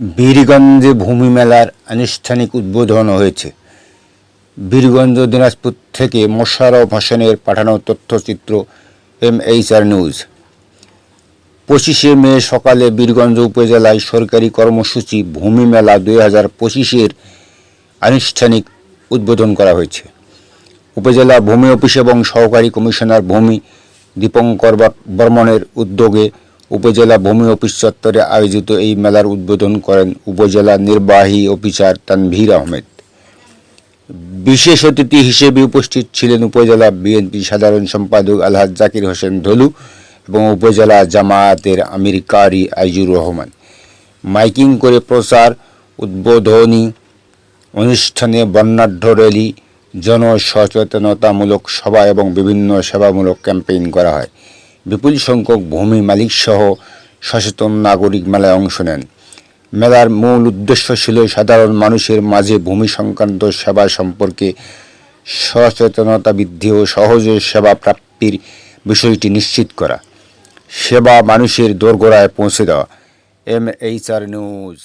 বীরগঞ্জে ভূমি মেলার আনুষ্ঠানিক উদ্বোধন হয়েছে। বীরগঞ্জ দিনাজপুর থেকে মোশাররফ হোসেনের পাঠানো তথ্যচিত্র এম এইচআর নিউজ। পঁচিশে মে সকালে বীরগঞ্জ উপজেলায় সরকারি কর্মসূচি ভূমি মেলা দুই হাজার পঁচিশের আনুষ্ঠানিক উদ্বোধন করা হয়েছে। উপজেলা ভূমি অফিস এবং সহকারী কমিশনার ভূমি দীপঙ্কর বর- বর্মনের উদ্যোগে উপজেলা ভূমি অফিস চত্বরে আয়োজিত এই মেলার উদ্বোধন করেন উপজেলা নির্বাহী অফিসার তানভীর আহমেদ। বিশেষ অতিথি হিসেবে উপস্থিত ছিলেন উপজেলা বিএনপি সাধারণ সম্পাদক আলহাজ জাকির হোসেন ধলু এবং উপজেলা জামায়াতের আমির কারি আইজুর রহমান। মাইকিং করে প্রচার, উদ্বোধনী অনুষ্ঠানে বর্ণাঢ্য র্যালি, জনসচেতনতামূলক সভা এবং বিভিন্ন সেবামূলক ক্যাম্পেইন করা হয়। বিপুল সংখ্যক ভূমি মালিকসহ সচেতন নাগরিক মেলায় অংশ নেন। মেলার মূল উদ্দেশ্য ছিল সাধারণ মানুষের মাঝে ভূমি সংক্রান্ত সেবা সম্পর্কে সচেতনতা বৃদ্ধি ও সহজে সেবা প্রাপ্তির বিষয়টি নিশ্চিত করা। সেবা মানুষের দোরগোড়ায় পৌঁছে দেওয়া। M H R news.